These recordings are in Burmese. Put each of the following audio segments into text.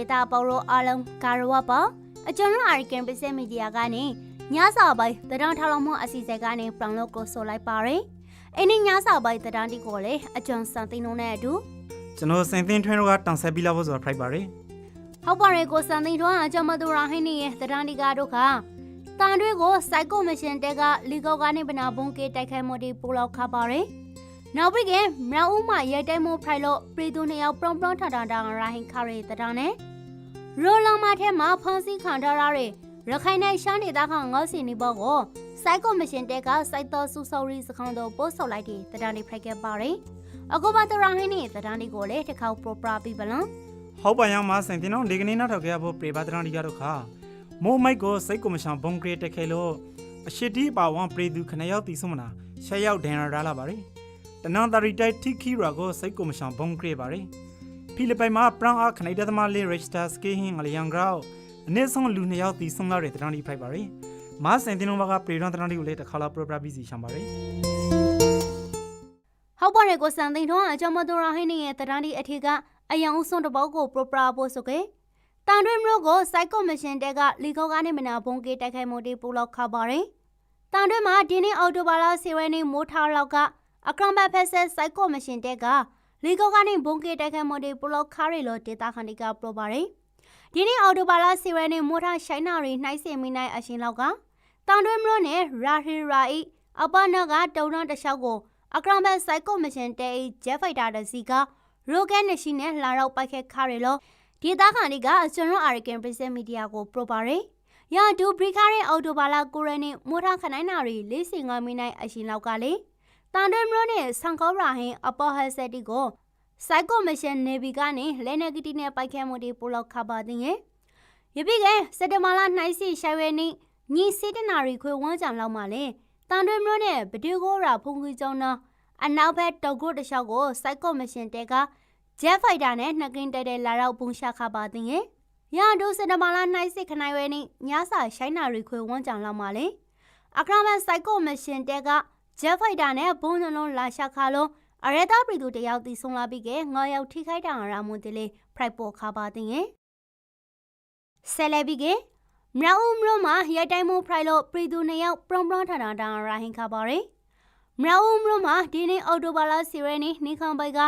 ပြည်သူပြည်သားပေါလို့အားလုံးကာရဝပါအကျွန်တော်အာရီကန်ပစက်မီဒီယာကနေညစာပိုင်းတဒန်းထောက်လို့မှုအစီအစဉ်ကနေပြောင်းလို့ကိုဆိုလိုက်ပါရယ်အင်းညစာပိုင်းတဒန်းတီကိုလေအကျွန်စံသိန်းလုံးနဲ့အတူကျွန်တော်စင်သင်းထွန်းတို့ကတောင်ဆက်ပြီးလာဖို့ဆိုတာဖိုက်ပါရယ်ဟုတ်ပါရဲ့ကိုစံသိန်းထွန်းအကျွန်မတို့ရာဟင်းနေရဲ့တဒန်းတီကားတို့ကတန်တွေကိုစိုက်ကိုမရှင်တက်ကလီကောကနေပနာဘုံကေတိုက်ခိုက်မှုတွေပို့လောက်ခပါရယ်နောက်ပြီးကမြောက်ဦးမှာရဲတိုင်မို့ဖိုင်လို့ပြည်သူနှစ်ယောက်ပရုံပရုံထထတာရာဟင်းခရီတဒန်းနဲ့ ရိုလမထဲမှာဖန်ဆီးခံထားရတဲ့ရခိုင်နယ်ရှမ်းဒေသကငေါစီနေဘောကိုစိုက်ကောမရှင်တဲကစိုက်တော်ဆူဆော်ရီစခန်းတို့ပို့ဆော်လိုက်တဲ့တံတန်းလေးဖိုက်ခဲ့ပါတယ်။အခုပါတရဟင်းနဲ့တံတန်းလေးကိုလည်းတစ်ခေါက်ပရိုပရာပြီးပလန်ဟုတ်ပါရောင်မစင်သင်းတို့ဒီကနေ့နောက်ထောက်ခဲ့ဖို့ပြေပါတရန်ဒီကတော့ခါမိုးမိုက်ကိုစိတ်ကိုမရှောင်ဘုံကရတက်ခဲလို့အရှိတီပါဝန်ပြေသူခဏရောက်တီဆုံးမနာရှက်ရောက်ဒန်ရဒါလာပါရယ်တနန်တရီတိုက်ထိခီရာကိုစိတ်ကိုမရှောင်ဘုံကရပါရယ် ဖိလစ်ပိုင်မှာပရန်အခနိုင်ဒသမားလေးရစ်စတာစကေဟင်းငလျံဂရောက်အနည်းဆုံးလူနှစ်ယောက်တီဆုံးလာတဲ့တရန်ဒီဖိုက်ပါရယ်မစင်သင်းတို့ကပြေရန်တရန်ဒီကိုလည်းတစ်ခါလောက်ပရိုပရာပြီးစီရှမ်းပါရယ်ဟုတ်ပါတယ်ကိုစံသိန်းထွန်းအကြောင်းမတော်ရဟင်းနဲ့တံတန်းလေးအထီကအယံဦးစွန်တဘောကိုပရိုပရာပို့ဆိုခဲ့တန်တွင်းမျိုးကိုစိုက်ကောမရှင်တဲကလီကောကနေမနာဘုံကေတိုက်ခိုက်မှုတွေပို့လောက်ခပါတယ်တန်တွင်းမှာဒီနေ့အော်တိုဘာလာစီဝဲနေမိုးထားလောက်ကအကရမ်ဘတ်ဖက်ဆက်စိုက်ကောမရှင်တဲက လီကောကနေဘုံကေတိုက်ခိုက်မှုတွေပလောက်ခါရီလိုဒေတာခန်ဒီကပရိုပါရယ်ဒီနေ့အော်တိုဘာလာစီဝဲနေမိုထားရှိုင်းနာရီနှိုင်းစင်မိနိုင်အရှင်လောက်ကတောင်တွင်းမလို့နဲ့ရာဟီရာဤအပနာကတုံတော့တလျှောက်ကိုအကရမ်ဘတ်စိုက်ကောမရှင်တဲဂျက်ဖိုက်တာတစီကရိုကက်နရှိနဲ့လာတော့ပိုက်ခက်ခါရီလိုဒေတာခန်ဒီကအကျွန်တော်အာရီကန်ပရစ်မီဒီယာကိုပရိုပါရယ်ရာဒူဘရီခါရဲ့အော်တိုဘာလာကိုရနေမိုထားခနိုင်နာရီ45မိနိုင်အရှင်လောက်ကလေ တန်တွင်းမလို့နဲ့ဆန်ကောရာဟင်အပေါ်ဟက်ဆက်တီကိုစိုက်ကောမရှင်နေဗီကနေလဲနဂတီနဲ့ပိုက်ခဲမှုတွေပို့လောက်ခပါတင်ရဲ့ရပြီကစက်တဘာလနှိုင်းစီရှိုင်ဝဲနေညီစီတနာရီခွေဝန်းကြံလောက်မှလဲတန်တွင်းမျိုးနဲ့ဗဒီကိုရာဖုန်ကြီးကျောင်းနာအနောက်ဘက်တောက်ကုတ်တလျှောက်ကိုစိုက်ကောမရှင်တဲကဂျက်ဖိုက်တာနဲ့နှစ်ကင်းတဲတဲလာတော့ပုံရှာခပါတင်ရဲ့ရဒိုစက်တဘာလနှိုင်းစီခနိုင်ဝဲနေညစာရှိုင်းနာရီခွေဝန်းကြံလောက်မှလဲအခရမန်စိုက်ကောမရှင်တဲက ဂျက်ဖိုက်တာနဲ့ဘုံနှလုံးလာရှာခါလုံးအရတာပြည်သူတယောက်တီဆုံးလာပြီးကငါရောက်ထိခိုက်တာရာမွန်တလေဖရိုက်ပေါ်ခါပါတင်ရဲ့ဆယ်လေပြီးကမြောက်ဦးမြို့မှာရိုက်တိုင်းမှုဖရိုက်လို့ပြည်သူနှစ်ယောက်ပရုံပရုံထတာတာရာဟင်ခါပါရယ်မြောက်ဦးမြို့မှာဒီနေ့အော်တိုဘာလစီရဲနေနေခံပိုက်က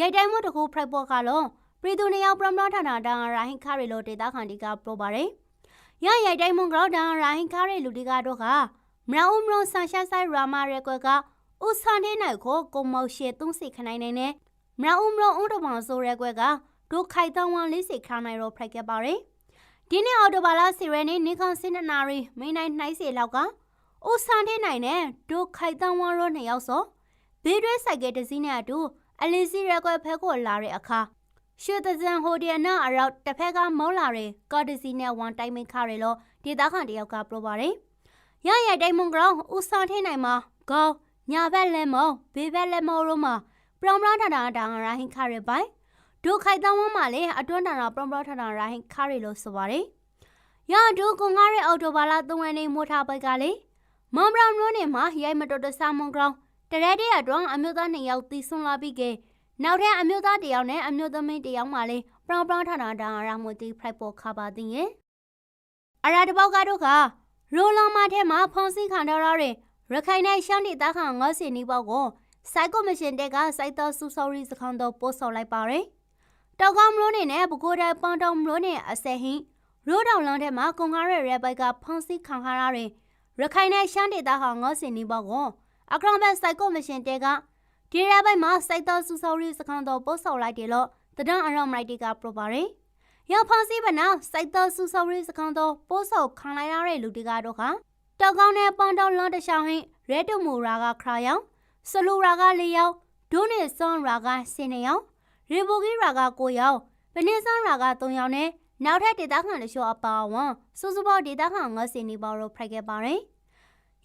ရိုက်တိုင်းမှုတကူဖရိုက်ပေါ်ခါလို့ပြည်သူနှစ်ယောက်ပရုံပရုံထတာတာရာဟင်ခါရီလို့ဒေတာခန်ဒီကပြောပါရယ်ရရိုက်တိုင်းမှုကတော့တာရာဟင်ခါရီလူဒီကတော့က မြောက်ဦးမြို့ဆန်ရှာဆိုင်ရာမာရဲကွက်ကဦးဆန်တဲ့နိုင်ကိုကိုမောက်ရှေသုံးစိခနိုင်နိုင်နဲ့မြောက်ဦးမလို့ဦးတမောင်ဆိုရဲကွက်ကဒုခိုင်တောင်းဝမ်လေးစိခါနိုင်တော့ဖရိုက်ခဲ့ပါရယ်ဒီနေ့အော်တိုဘာလာစီရဲနေနေကောင်စင်နာရီမိနိုင်နှိုင်းစီလောက်ကဦးဆန်တဲ့နိုင်နဲ့ဒုခိုင်တောင်းဝမ်ရောနှစ်ယောက်စောဘေးတွဲဆိုင်ကတစည်းနဲ့အတူအလီစီရဲကွက်ဖက်ကိုလာတဲ့အခါရွှေသဇန်ဟိုဒီယနာအရောက်တစ်ဖက်ကမောလာတဲ့ကော်တစီနဲ့ဝန်တိုင်မင်ခါရလို့ဒေတာခန်တယောက်ကပြောပါရယ် ရရတိုင်မွန်ကရောဦးဆန်တဲ့နိုင်မှာဂေါညာဘက်လက်မောဘေးဘက်လက်မောတို့မှာပရမလာထတာတာရာဟင်ခရပိုင်ဒုခိုင်တောင်းဝမ်းမှာလေအတွန်းတရာပရမလာထတာရာဟင်ခရလို့ဆိုပါတယ်။ရဒုကုံငါရဲ့အော်တိုဘာလာသုံးဝင်နေမိုထားပိုက်ကလေမွန်ဘရောင်နိုးနေမှာရိုက်မတော်တဆမွန်ကောင်တရက်တည်းအတွန်းအမျိုးသားနှစ်ယောက်တီးဆွန်လာပြီးကနောက်ထပ်အမျိုးသားတစ်ယောက်နဲ့အမျိုးသမီးတစ်ယောက်မှလေပရမလာထတာတာရာမူတီဖရိုက်ပေါ်ခပါတင်ရဲ့အရာတပေါက်ကတော့က ရိုလောမထဲမှာဖုန်စင်းခံထားရတဲ့ရခိုင်နဲ့ရှမ်းဒေသခံငေါစီနီပေါက်ကိုစိုက်ကောမရှင်တက်ကစိုက်တော်ဆူဆော်ရီစခန်းတော့ပို့ဆော်လိုက်ပါရယ်တောက်ကောင်းမလို့နေနဲ့ဘကိုးတိုင်းပန်းတောင်မလို့နဲ့အစဲဟင်းရိုးတောင်လမ်းထဲမှာကွန်ကားရဲ့ရဲဘိုက်ကဖုန်စီခံခါရတဲ့ရခိုင်နဲ့ရှမ်းဒေသခံငေါစီနီပေါက်ကိုအကရောင်ဘက်စိုက်ကောမရှင်တက်ကဒီရဲဘိုက်မှာစိုက်တော်ဆူဆော်ရီစခန်းတော့ပို့ဆော်လိုက်တယ်လို့တဒန်းအရောင်မိုက်တီကပြပါရယ် ရဖုန်စီပနာစိုက်တော်ဆူဆော်ရီစခန်းတော့ပို့ဆော်ခံလိုက်ရတဲ့လူတွေကတော့ခါတောက်ကောင်းနဲ့ပန်းတောင်လမ်းတစ်ချောင်းဟင်းရဲတုံမူရာကခရာယောင်ဆလူရာက၄ယောက်ဒုနေစွန်ရာကဆင်းနေယောင်ရေဘူဂီရာက၉ယောက်ပနေစွန်ရာက၃ယောက်နဲ့နောက်ထပ်ဒေသခံတချို့အပါအဝင်စုစုပေါင်းဒေသခံ90နေပါတော့ဖိုက်ခဲ့ပါတယ်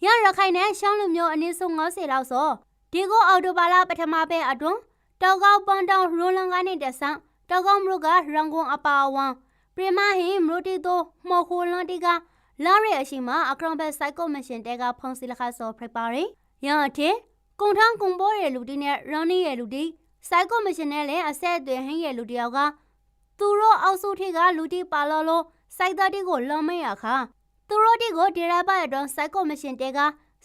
ရရခိုင်နဲ့ရှမ်းလူမျိုးအနည်းဆုံး90လောက်ဆိုဒီကိုအော်တိုဘာလာပထမပဲအတွန်းတောက်ကောက်ပန်းတောင်ရိုလန်ကနေတဆန်း တောက်ကောက်မရုကရန်ကုန်အပါအဝင်ပရိမဟိမရုတီတိုမော်ခိုလန်တီကလာရဲအရှိမအကရောင်ဘက်စိုက်ကောမရှင်တဲကဖုန်စီလခါစောဖရပါရီရတဲ့ကုံထန်းကုံပေါ်ရဲ့လူတီနဲ့ရန်နီရဲ့လူတီစိုက်ကောမရှင်နဲ့လည်းအဆက်အသွယ်ဟင်းရဲ့လူတယောက်ကသူတို့အောက်စုထက်ကလူတီပါလောလို့စိုက်သားတီကိုလွန်မရခါသူတို့တီကိုဒီရက်ပတ်တော့စိုက်ကောမရှင်တဲက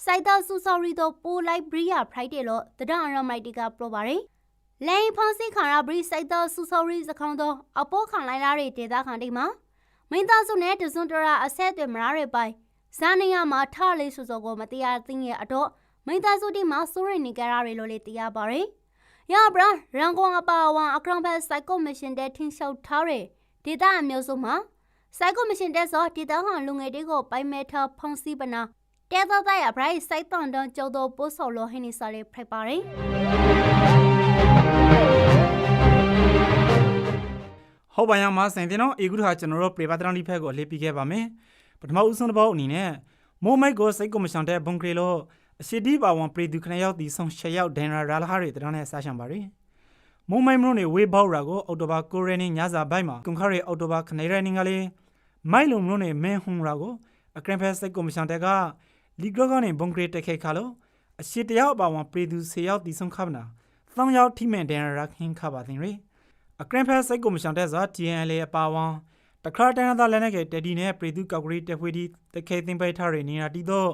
စိုက်သားစုဆော်ရီတော့ပိုလိုက်ဘရီယာဖရိုက်တယ်လို့တဒအရမိုက်တီကပြောပါတယ် လိုင်းဖန်စီခါရဘရီစိုက်သားစုဆော်ရီစခေါင်းတော့အပေါ်ခံလိုက်လာတဲ့ဒေတာခံတိမှာမင်းသားစုနဲ့တစွန်တရာအဆက်အသွယ်မရတဲ့ပိုင်ဇာနေရမှာထလေးဆူစောကိုမတရားသိငယ်အတော့မင်းသားစုတီမှာစိုးရိမ်နေကြရတယ်လို့လေသိရပါတယ်။ရပါရန်ကုန်အပါအဝင်အကရောင်ဘက်စိုက်ကောမရှင်တဲ့ထင်းလျှောက်ထားတဲ့ဒေတာအမျိုးစုမှာစိုက်ကောမရှင်တဲ့ဆိုဒေတာဟန်လူငယ်တွေကိုပိုင်မဲထဖုံးစီပနာတဲတော့တဲ့ဘရိုက်စိုက်တန်တန်ကျော်တော့ပို့ဆော်လို့ဟင်းနေစားလေးဖိပါတယ်။ ဟုတ်ပါရမဆင်တင်တော့အေကုထဟာကျွန်တော်တို့ပရိပါဒရန်ဒီဖက်ကိုအလေးပြခဲ့ပါမယ်ပထမဦးဆုံးတစ်ပေါက်အနေနဲ့မိုးမိုက်ကိုစိတ်ကိုမရှောင်တဲ့ဘုံကလေးလို့အရှိတီပါဝန်ပရိသူခဏရောက်တီဆုံးရှရောက်ဒန်ရာရာလာဟာတွေတရနဲ့ဆာရှံပါရီမိုးမိုက်မလို့နေဝေးပေါရာကိုအော်တိုဘာကိုရဲနေညစာဘိုက်မှာကွန်ခါရီအော်တိုဘာခနေရနေကလေးမိုက်လုံမလို့နေမင်းဟုံရာကိုအကရင်ဖက်စိတ်ကိုမရှောင်တဲ့ကလီဂရောကနေဘုံကလေးတက်ခဲခါလို့အရှိတရောက်ပါဝန်ပရိသူဆေရောက်တီဆုံးခပ်နာသောင်းရောက်ထိမဲ့ဒန်ရာရာခင်းခပါတင်ရီ အကရင်ဖက်စိတ်ကိုမရှောင်တဲ့စွာ TNL အပါဝံတခါတန်းသာလည်းနဲ့ကတဒီနဲ့ပရိသူကောက်ကရီတဖွေဒီတခဲသိမ့်ပိုက်ထားရနေတာတီတော့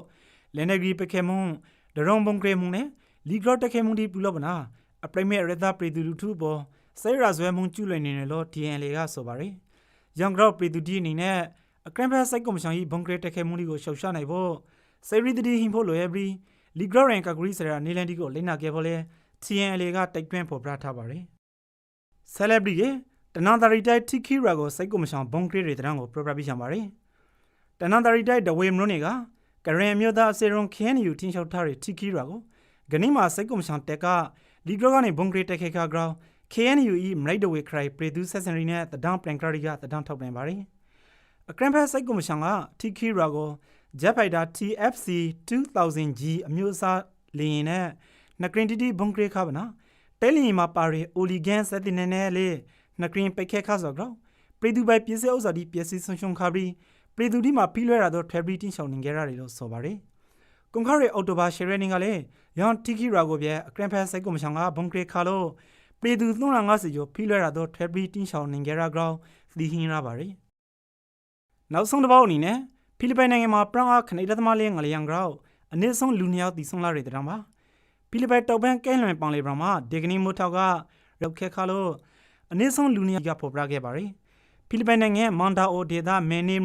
လည်းနဲ့ဂရီပခဲမွန်ဒရုံဘုံကရမွန်နဲ့လီဂရတခဲမွန်ဒီပူလောပနာအပရိမေရသပရိသူလူထုပေါ်စိရာဇွဲမွန်ကျူလွင်နေတယ်လို့ TNL ကဆိုပါရယ်ယန်ဂရောပရိသူဒီအနေနဲ့အကရင်ဖက်စိတ်ကိုမရှောင်ဤဘုံကရတခဲမွန်ဒီကိုရှောက်ရှာနိုင်ဖို့စိရီတဒီဟင်ဖို့လိုရပြီလီဂရရန်ကောက်ကရီစရာနေလန်ဒီကိုလိမ့်နာခဲ့ဖို့လဲ TNL ကတိုက်တွန်းဖော်ပြထားပါရယ် celebrity ရဲ့တနန်တရီတိုက်တီခီရာကိုစိတ်ကိုမဆောင်ဘုံကရီတွေတန်းကိုပရိုပရပြချင်ပါတယ်တနန်တရီတိုက်ဒဝေမလို့နေကကရင်မြို့သားစေရွန်ခင်းယူတင်းလျှောက်ထားတဲ့တီခီရာကိုဂနိမာစိတ်ကိုမဆောင်တက်ကလီဂရောကနေဘုံကရီတက်ခဲခါဂရောင်း KNU E မလိုက်ဒဝေခရိုင်ပရီသူဆက်ဆန်ရီနဲ့တဒန်ပလန်ကရီကတဒန်ထောက်ပြန်ပါတယ်အကရန်ဖက်စိတ်ကိုမဆောင်ကတီခီရာကို Jet Fighter TFC 2000G အမျိုးအစားလေယာဉ်နဲ့နကရင်တီတီဘုံကရီခါပါနာ တဲလီမှာပါရီအိုလီဂန်စတဲ့နေနဲ့လေနကရင်ပိတ်ခဲခါဆိုတော့ပရီဒူဘိုင်ပြည့်စဲဥစားဒီပြည့်စည်ဆုံရှုံခါပြီးပရီဒူဒီမှာဖီလွဲတာတော့ February တင်ရှောင်းနေကြရတယ်လို့ဆိုပါတယ်ကွန်ခါရီအော်တိုဘာရှယ်ရနေကလည်းယန်တီကီရာကိုပြအကရန်ဖက်ဆိုင်ကိုမဆောင်ကဘုံကရခါလို့ပရီဒူ350ကျော်ဖီလွဲတာတော့ February တင်ရှောင်းနေကြရကောင်သီဟင်းရပါတယ်နောက်ဆုံးတစ်ပေါက်အနေနဲ့ဖိလစ်ပိုင်နိုင်ငံမှာပရန်အားခနေဒသမားလေးငလျံဂရောက်အနည်းဆုံးလူနှစ်ယောက်တည်ဆုံးလာတဲ့တောင်ပါ ဖိလစ်ပိုင်တောက်ပန်းကဲလွန်ပန်လေဘရမှာဒေဂနီမိုထောက်ကရောက်ခဲ့ခါလို့အနည်းဆုံးလူနေကပေါ်ပြခဲ့ပါရီဖိလစ်ပိုင်နိုင်ငံမန်ဒါအိုဒေသမန်နီ